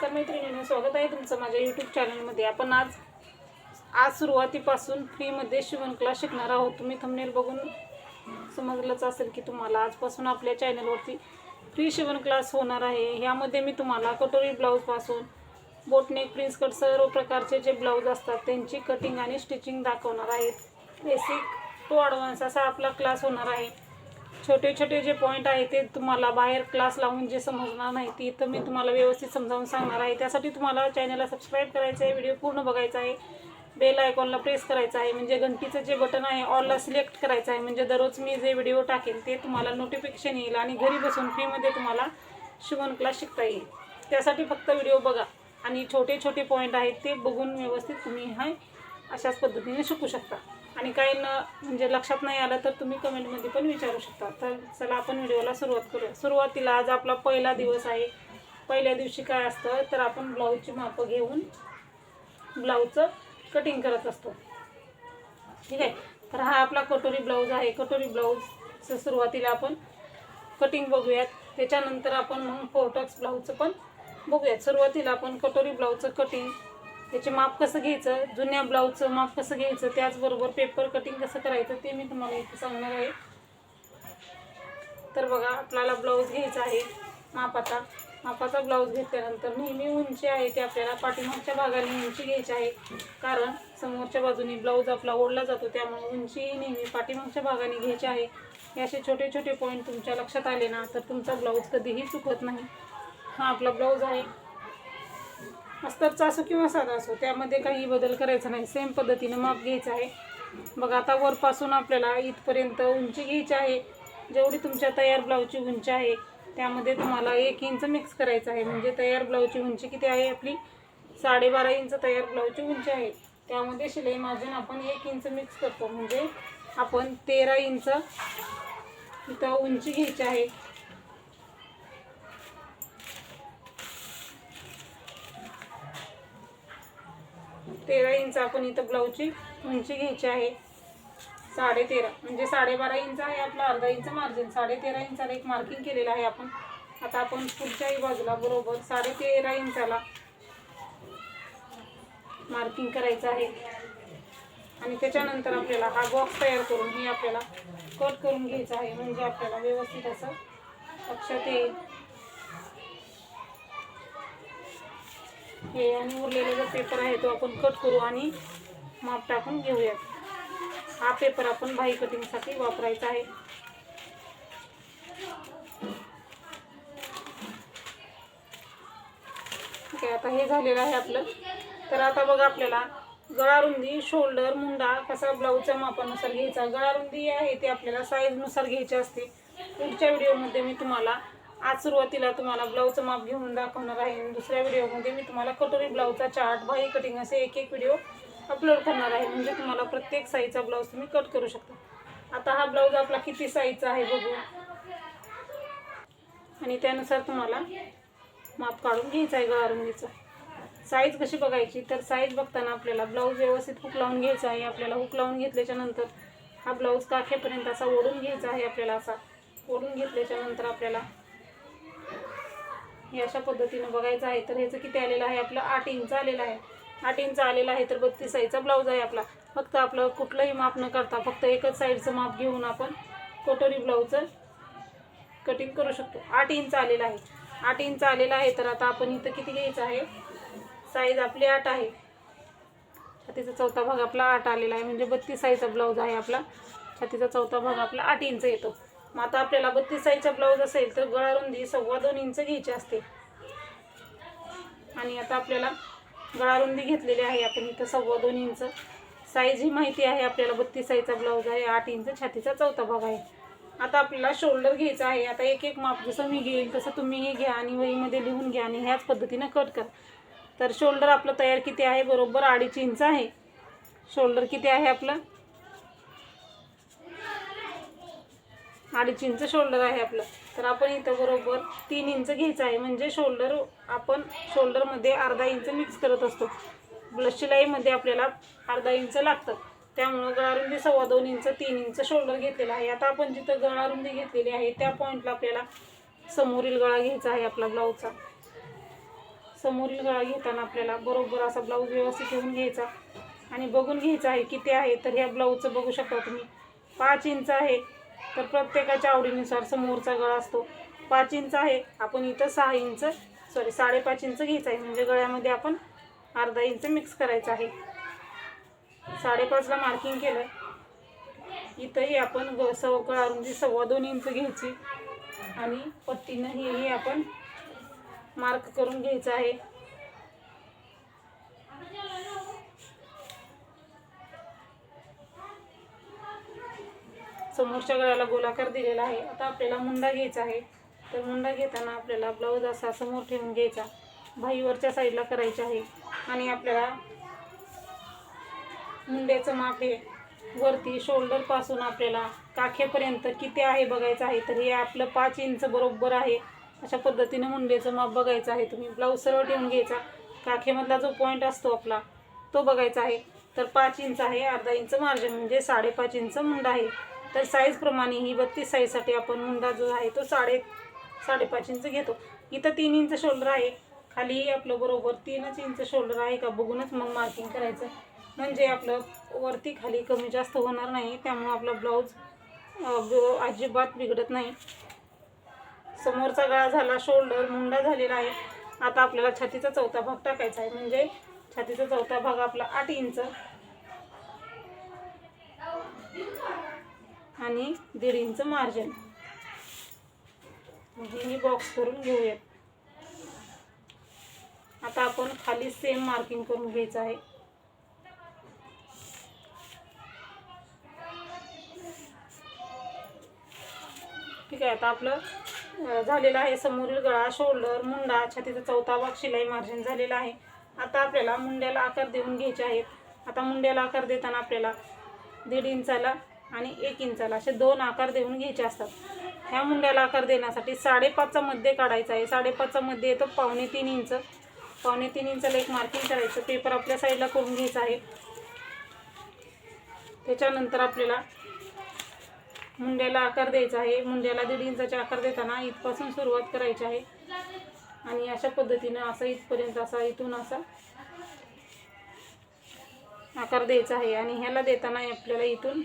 नमस्कार मैत्रिणींनी स्वागत आहे तुमचं माझ्या यूट्यूब चॅनलमध्ये आपण आज आज सुरुवातीपासून फ्रीमध्ये शिवण क्लास शिकणार आहोत. तुम्ही थंबनेल बघून समजलंच असेल की तुम्हाला आजपासून आपल्या चॅनलवरती फ्री शिवण क्लास होणार आहे. ह्यामध्ये मी तुम्हाला कटोरी ब्लाऊजपासून बोटनेक प्रिन्स कट सर्व प्रकारचे जे ब्लाऊज असतात त्यांची कटिंग आणि स्टिचिंग दाखवणार आहे. बेसिक टू ॲडव्हान्स असा आपला क्लास होणार आहे. छोटे छोटे जे पॉईंट आहे ते तुम्हाला बाहेर क्लास लावून जे समजणार नाही ती तर मी तुम्हाला व्यवस्थित समजावून सांगणार आहे. त्यासाठी तुम्हाला चॅनलला सबस्क्राईब करायचं आहे व्हिडिओ पूर्ण बघायचा आहे. बेल आयकॉनला प्रेस करायचं आहे. म्हणजे घंटीचं जे बटन आहे ऑलला सिलेक्ट करायचं आहे. म्हणजे दररोज मी जे व्हिडिओ टाकेल ते तुम्हाला नोटिफिकेशन येईल आणि घरी बसून फ्रीमध्ये तुम्हाला शिवण क्लास शिकता येईल. त्यासाठी फक्त व्हिडिओ बघा. आणि छोटे छोटे पॉईंट आहेत ते बघून व्यवस्थित तुम्ही हा अशाच पद्धतीने शिकू शकता. आणि काही न म्हणजे लक्षात नाही आलं तर तुम्ही कमेंटमध्ये पण विचारू शकता. तर चला आपण व्हिडिओला सुरुवात करूया. सुरुवातीला आज आपला पहिला दिवस आहे. पहिल्या दिवशी काय असतं तर आपण ब्लाऊजची मापं घेऊन ब्लाऊजचं कटिंग करत असतो. ठीक आहे? तर हा आपला कटोरी ब्लाऊज आहे. कटोरी ब्लाऊजचं सुरुवातीला आपण कटिंग बघूयात. त्याच्यानंतर आपण मग फोर्टक्स ब्लाऊजचं पण बघूयात. सुरुवातीला आपण कटोरी ब्लाऊजचं कटिंग त्याचे माप कसं घ्यायचं? जुन्या ब्लाऊजचं माप कसं घ्यायचं? त्याचबरोबर पेपर कटिंग कसं करायचं? ते मी तुम्हाला इथे सांगणार आहे. तर बघा आपल्याला ब्लाऊज घ्यायचा आहे. मापाचा मापाचा ब्लाऊज घेतल्यानंतर नेहमी उंची आहे ते आपल्याला पाठीमागच्या भागाने उंची घ्यायची आहे. कारण समोरच्या बाजूने ब्लाऊज आपला ओढला जातो त्यामुळे उंची नेहमी पाठीमागच्या भागाने घ्यायची आहे. हे असे छोटे छोटे पॉईंट तुमच्या लक्षात आले ना तर तुमचा ब्लाऊज कधीही चुकत नाही. हा आपला ब्लाऊज आहे. अस्तरचा असो किंवा साधा असो त्यामध्ये काही बदल करायचा नाही. सेम पद्धतीनं माप घ्यायचं आहे. बघा आता वरपासून आपल्याला इथपर्यंत उंची घ्यायची आहे. जेवढी तुमच्या तयार ब्लाऊजची उंची आहे त्यामध्ये तुम्हाला एक इंच मिक्स करायचं आहे. म्हणजे तयार ब्लाऊजची उंची किती आहे आपली? साडेबारा इंच तयार ब्लाऊजची उंची आहे. त्यामध्ये शिलाई मार्जिन आपण एक इंच मिक्स करतो. म्हणजे आपण तेरा इंच इथं उंची घ्यायची आहे. तेरा इंच आपण इथं ब्लाऊजची उंची घ्यायची आहे. साडे तेरा म्हणजे साडेबारा इंच आहे आपला अर्धा इंच मार्जिन साडे तेरा इंचाला एक मार्किंग केलेलं आहे आपण. आता आपण पुढच्याही बाजूला बरोबर साडेतेरा इंचाला मार्किंग करायचं आहे. आणि त्याच्यानंतर आपल्याला हा बॉक्स तयार करून हे आपल्याला कट करून घ्यायचा आहे. म्हणजे आपल्याला व्यवस्थित असं लक्षात येईल हे आणि उरलेला जो पेपर आहे तो आपण कट करू आणि माप टाकून घेऊयात. हा पेपर आपण भाई कटिंगसाठी वापरायचा आहे. ठीक आहे आता हे झालेलं आहे आपलं. तर आता बघा आपल्याला गळा रुंदी शोल्डर मुंडा कसा ब्लाऊजच्या मापानुसार घ्यायचा. गळा रुंदी आहे ती आपल्याला साईजनुसार घ्यायची असते. पुढच्या व्हिडिओमध्ये मी तुम्हाला आज सुरुवातीला तुम्हाला ब्लाऊजचं माप घेऊन दाखवणार आहे. आणि दुसऱ्या व्हिडिओमध्ये मी तुम्हाला कटोरी ब्लाऊजचा चार्ट बाही कटिंग असे एक एक व्हिडिओ अपलोड करणार आहे. म्हणजे तुम्हाला प्रत्येक साईजचा ब्लाऊज तुम्ही कट करू शकता. आता हा ब्लाऊज आपला किती साईजचा आहे बघू. आणि त्यानुसार तुम्हाला माप काढून घ्यायचं आहे गळारुंदीचं साईज कशी बघायची? तर साईज बघताना आपल्याला ब्लाऊज व्यवस्थित हुक लावून घ्यायचा आहे. आपल्याला हुक लावून घेतल्याच्या नंतर हा ब्लाऊज काखेपर्यंत असा ओढून घ्यायचा आहे आपल्याला असा. ओढून घेतल्याच्या नंतर आपल्याला हे अशा पद्धतीनं बघायचं आहे. तर ह्याचं किती आलेलं आहे आपलं? आठ इंच आलेलं आहे. आठ इंच आलेलं आहे तर बत्तीस साईजचा ब्लाऊज आहे आपला. फक्त आपलं कुठलंही माप न करता फक्त एकच साईडचं माप घेऊन आपण कोटोरी ब्लाऊजचं कटिंग करू शकतो. आठ इंच आलेलं आहे. आठ इंच आलेलं आहे तर आता आपण इथं किती घ्यायचं आहे? साईज आपली आठ आहे. छातीचा चौथा भाग आपला आठ आलेला आहे. म्हणजे बत्तीस साईजचा ब्लाऊज आहे आपला. छातीचा चौथा भाग आपला आठ इंच येतो. मग आता आपल्याला बत्तीस साईजचा ब्लाऊज असेल तर गळा रुंदी सव्वा दोन इंच घ्यायची असते. आणि आता आपल्याला गळा रुंदी घेतलेली आहे आपण इथं सव्वा दोन इंच. साईज ही माहिती आहे आपल्याला बत्तीस साईजचा ब्लाऊज आहे आठ इंच छातीचा चौथा भाग आहे. आता आपल्याला शोल्डर घ्यायचा आहे आता एक एक माप जसं मी घेईल तसं तुम्हीही घ्या आणि वहीमध्ये लिहून घ्या आणि ह्याच पद्धतीनं कट करा. तर शोल्डर आपलं तयार किती आहे? बरोबर अडीच इंच आहे. शोल्डर किती आहे आपलं? अडीच इंच शोल्डर आहे आपलं. तर आपण इथं बरोबर तीन इंच घ्यायचं आहे. म्हणजे शोल्डर आपण शोल्डरमध्ये अर्धा इंच मिक्स करत असतो. ब्लश शिलाईमध्ये आपल्याला अर्धा इंच लागतं. त्यामुळं गळारुंदी सव्वा दोन इंच तीन इंच शोल्डर घेतलेला आहे. आता आपण जिथं गळारुंदी घेतलेली आहे त्या पॉईंटला आपल्याला समोरील गळा घ्यायचा आहे आपला ब्लाऊजचा समोरील गळा घेताना आपल्याला बरोबर असा ब्लाऊज व्यवस्थित घेऊन घ्यायचा. आणि बघून घ्यायचा आहे किती आहे तर ह्या ब्लाऊजचं बघू शकता तुम्ही. पाच इंच आहे. तर प्रत्येकाच्या आवडीनुसार समोरचा गळा असतो. पाच इंच आहे. आपण इथं सहा इंच सॉरी साडेपाच इंच घ्यायचं आहे. म्हणजे गळ्यामध्ये आपण अर्धा इंच मिक्स करायचं आहे. साडेपाचला मार्किंग केलं. इथंही आपण ग सव गळा रुंदी सव्वा दोन इंच घ्यायची. आणि पट्टीनं हेही आपण मार्क करून घ्यायचं आहे. समोरच्या गळ्याला गोलाकार दिलेला आहे. आता आपल्याला मुंडा घ्यायचा आहे. तर मुंडा घेताना आपल्याला ब्लाऊज असा समोर ठेवून घ्यायचा. भाईवरच्या साईडला करायचा आहे. आणि आपल्याला मुंड्याचं माप हे वरती शोल्डरपासून आपल्याला काखेपर्यंत किती आहे बघायचं आहे. तर हे आपलं पाच इंच बरोबर आहे. अशा पद्धतीने मुंड्याचं माप बघायचं आहे. तुम्ही ब्लाऊज सरळ ठेवून घ्यायचा. काखेमधला जो पॉईंट असतो आपला तो बघायचा आहे. तर पाच इंच आहे अर्धा इंच मार्जिन म्हणजे साडेपाच इंच मुंडा आहे. तर साईजप्रमाणे ही बत्तीस साईजसाठी आपण मुंडा जो आहे तो साडे साडेपाच इंच घेतो. इथं तीन इंच शोल्डर आहे. खाली आपलं बरोबर तीनच इंच शोल्डर आहे का बघूनच मग मार्किंग करायचं. म्हणजे आपलं वरती खाली कमी जास्त होणार नाही. त्यामुळं आपला ब्लाऊज अजिबात बिघडत नाही. समोरचा गळा झाला शोल्डर मुंडा झालेला आहे. आता आपल्याला छातीचा चौथा भाग टाकायचा आहे. म्हणजे छातीचा चौथा भाग आपला आठ इंच. आणि दीड इंच मार्जिन म्हणजे हे बॉक्स करून घेऊयात. आता आपण खाली सेम मार्किंग करून घ्यायचं आहे. ठीक आहे आता आपलं झालेलं आहे. समोरील गळा शोल्डर मुंडा छातीचा चौथा भाग शिलाई मार्जिन झालेला आहे. आता आपल्याला मुंड्याला आकार देऊन घ्यायचे आहेत. आता मुंड्याला आकार देताना आपल्याला दीड इंचाला आणि एक इंचाला असे दोन आकार देऊन घ्यायचे असतात. ह्या मुंड्याला आकार देण्यासाठी साडेपाचचा मध्ये काढायचा आहे. साडेपाचचा मध्ये येतो पावणे तीन इंच. पावणे तीन इंचाला एक मार्किंग करायचं. पेपर आपल्या साईडला करून घ्यायचा आहे. त्याच्यानंतर आपल्याला मुंड्याला आकार द्यायचा आहे. मुंड्याला दीड इंचाचा आकार देताना इथपासून सुरुवात करायची आहे. आणि अशा पद्धतीनं असा इथपर्यंत असा इथून असा आकार द्यायचा आहे. आणि ह्याला देताना आपल्याला इथून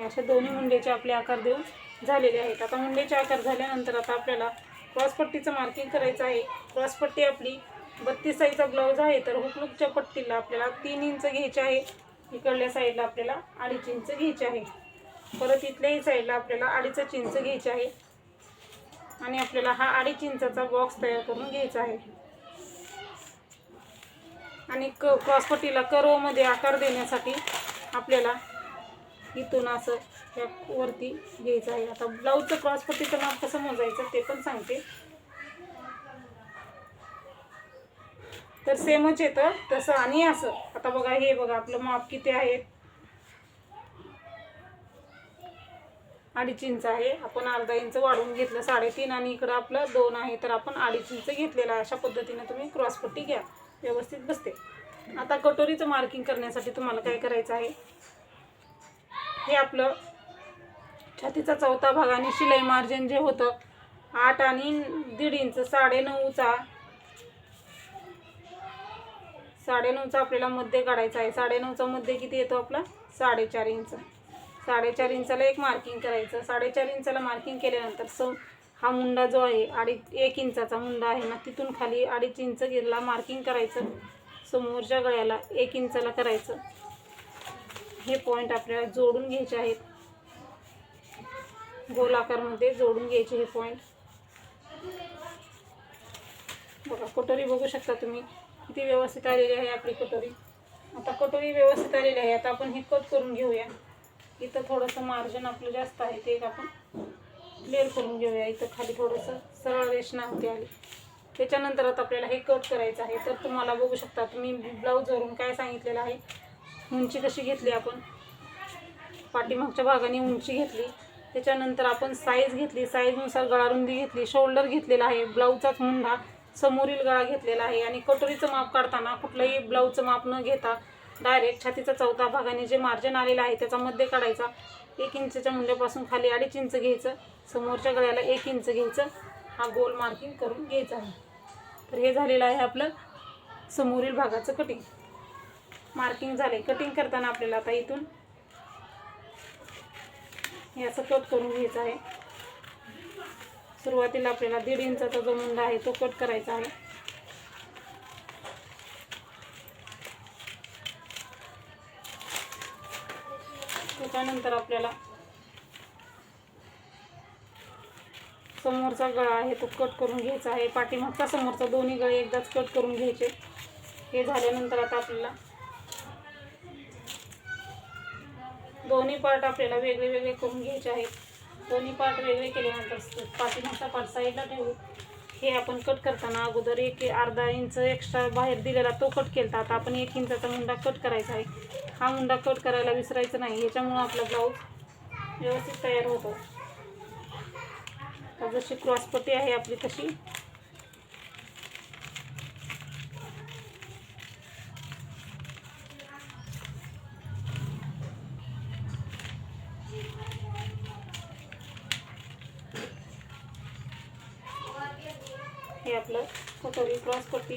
हे असे दोन्ही मुंड्याचे आपले आकार देऊन झालेले आहेत. आता मुंड्याचे आकार झाल्यानंतर आता आपल्याला क्रॉसपट्टीचं मार्किंग करायचं आहे. क्रॉसपट्टी आपली बत्तीस साईजचा ब्लाऊज आहे तर हुकलूकच्या पट्टीला आपल्याला तीन इंच घ्यायचे आहे. इकडल्या साईडला आपल्याला अडीच इंच घ्यायचे आहे. परत इथल्याही साईडला आपल्याला अडीचच इंच घ्यायचे आहे. आणि आपल्याला हा अडीच इंचाचा बॉक्स तयार करून घ्यायचा आहे. आणि क क्रॉसपट्टीला कर्वमध्ये आकार देण्यासाठी आपल्याला इथून असं या वरती घ्यायचं आहे. आता ब्लाऊजचं क्रॉसपट्टीचं माप कसं मोजायचं ते पण सांगते. तर सेमच येतं. तसं आणि असं. आता बघा हे बघा आपलं माप किती आहे? अडीच इंच आहे. आपण अर्धा इंच वाढवून घेतलं साडेतीन आणि इकडं आपलं दोन आहे. तर आपण अडीच इंच घेतलेलं आहे. अशा पद्धतीने तुम्ही क्रॉसपट्टी घ्या. व्यवस्थित बसते. आता कटोरीचं मार्किंग करण्यासाठी तुम्हाला काय करायचं आहे? हे आपलं छातीचा चौथा भाग आणि शिलाई मार्जिन जे होतं आठ आणि दीड इंच साडे नऊचा साडेनऊचा आपल्याला मध्ये काढायचा आहे. साडेनऊचा मध्ये किती येतो आपला? साडेचार इंच. साडेचार इंचाला एक मार्किंग करायचं. साडेचार इंचाला मार्किंग केल्यानंतर सो हा मुंडा जो आहे अडीच एक इंचाचा मुंडा आहे ना तिथून खाली अडीच इंच गेला मार्किंग करायचं. समोरच्या गळ्याला एक इंचाला करायचं. हे पॉईंट आपल्याला जोडून घ्यायचे आहेत. गोलाकारमध्ये जोडून घ्यायचे हे पॉईंट बघा कटोरी बघू शकता तुम्ही. किती व्यवस्थित आलेली आहे आपली कटोरी. आता कटोरी व्यवस्थित आलेली आहे. आता आपण हे कट करून घेऊया. इथं थोडंसं मार्जिन आपलं जास्त आहे. ते एक आपण क्लिअर करून घेऊया. इथं खाली थोडंसं सरळ रेषना होती आली. त्याच्यानंतर आता आपल्याला हे कट करायचं आहे. तर तुम्हाला बघू शकता तुम्ही ब्लाऊजवरून काय सांगितलेलं आहे. उंची कशी घेतली आपण? पाठीमागच्या भागाने उंची घेतली. त्याच्यानंतर आपण साईज घेतली. साईजनुसार गळारुंदी घेतली. शोल्डर घेतलेला आहे. ब्लाऊजचाच मुंडा समोरील गळा घेतलेला आहे. आणि कटोरीचं माप काढताना कुठलंही ब्लाऊजचं माप न घेता डायरेक्ट छातीचा चौथा भागाने जे मार्जिन आलेलं आहे त्याचा मध्ये काढायचा. एक इंचच्या मुंड्यापासून खाली अडीच इंच घ्यायचं. समोरच्या गळ्याला एक इंच घ्यायचं. हा गोल मार्किंग करून घ्यायचा आहे. तर हे झालेलं आहे आपलं समोरील भागाचं कटिंग मार्किंग झाले. कटिंग करताना आपल्याला आता इथून हे असं कट करून घ्यायचं आहे. सुरुवातीला आपल्याला दीड इंचाचा जो मुंडा आहे तो कट करायचा आहे. त्याच्यानंतर आपल्याला समोरचा गळा आहे तो कट करून घ्यायचा आहे. पाठीमागचा समोरचा दोन्ही गळे एकदाच कट करून घ्यायचे. हे झाल्यानंतर आता आपल्याला दोन्ही पार्ट आपल्याला वेगळे वेगळे करून घ्यायचे आहेत. दोन्ही पार्ट वेगळे केल्यानंतर पाठीमागचा पार्ट साईडला ठेवू. हे आपण कट करताना अगोदर एक अर्धा इंच एक्स्ट्रा बाहेर दिलेला तो कट केला आता आपण एक इंचाचा मुंडा कट करायचा आहे. हा मुंडा कट करायला विसरायचं नाही. याच्यामुळं आपला ब्लाऊज व्यवस्थित तयार होतो. जशी क्रॉसपट्टी आहे आपली तशी. हे आपलं. कटोरी क्रॉसपट्टी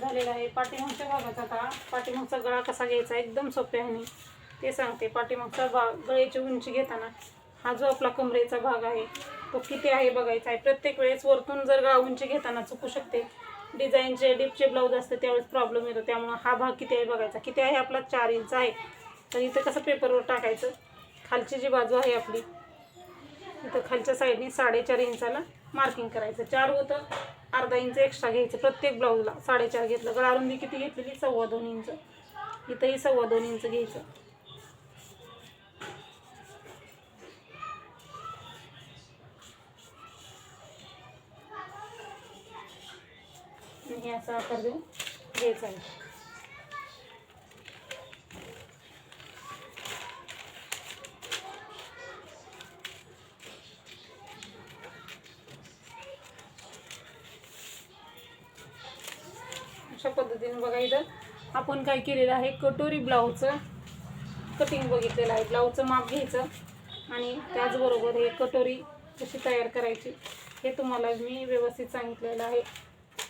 झालेलं आहे. पाठीमागच्या भागाचा आता पाठीमागचा गळा कसा घ्यायचा? एकदम सोपे आहे ते सांगते. पाठीमागचा भाग गळ्याची उंची घेताना हा जो आपला कमरेचा भाग आहे तो किती आहे बघायचा आहे. प्रत्येक वेळेस वरतून जर गळा उंची घेताना चुकू शकते. डिझाईनचे डिपचे ब्लाऊज असते त्यावेळेस प्रॉब्लेम येतो. त्यामुळं हा भाग किती आहे बघायचा? किती आहे? आपला चार इंच आहे. तर इथं कसं पेपरवर टाकायचं? खालची जी बाजू आहे आपली इथं खालच्या साईडने साडेचार इंचाला मार्किंग करायचं. चार होतं. अर्धा इंच एक्स्ट्रा घ्यायचं प्रत्येक ब्लाऊजला साडेचार घेतलं. गळा रुंदी किती घेतलेली? सव्वा दोन इंच. इथंही सव्वा दोन इंच घ्यायचं. आणि हे असं आकार देऊन घ्यायचं आहे. अशा पद्धतीने बघा इथं आपण काय केलेलं आहे कटोरी ब्लाऊजचं कटिंग बघितलेलं आहे. ब्लाऊजचं माप घ्यायचं आणि त्याचबरोबर हे कटोरी कशी तयार करायची हे तुम्हाला मी व्यवस्थित सांगितलेलं आहे.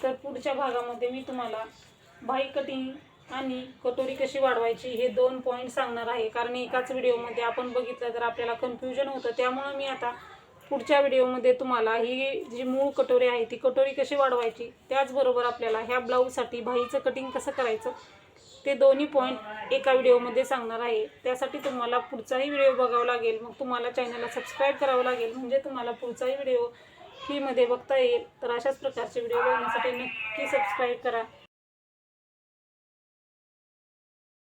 तर पुढच्या भागामध्ये मी तुम्हाला बाई कटिंग आणि कटोरी कशी वाढवायची हे दोन पॉईंट सांगणार आहे. कारण एकाच व्हिडिओमध्ये आपण बघितलं तर आपल्याला कन्फ्युजन होतं. त्यामुळं मी आता पुढच्या व्हिडिओमध्ये तुम्हाला ही जी मूळ कटोरी आहे ती कटोरी कशी वाढवायची त्याचबरोबर आपल्याला ह्या ब्लाऊजसाठी भाईचं कटिंग कसं करायचं ते दोन्ही पॉईंट एका व्हिडिओमध्ये सांगणार आहे. त्यासाठी तुम्हाला पुढचाही व्हिडिओ बघावा लागेल. मग तुम्हाला चॅनलला सबस्क्राईब करावं लागेल. म्हणजे तुम्हाला पुढचाही व्हिडिओ फीमध्ये बघता येईल. तर अशाच प्रकारचे व्हिडिओ बघण्यासाठी नक्की सबस्क्राईब करा.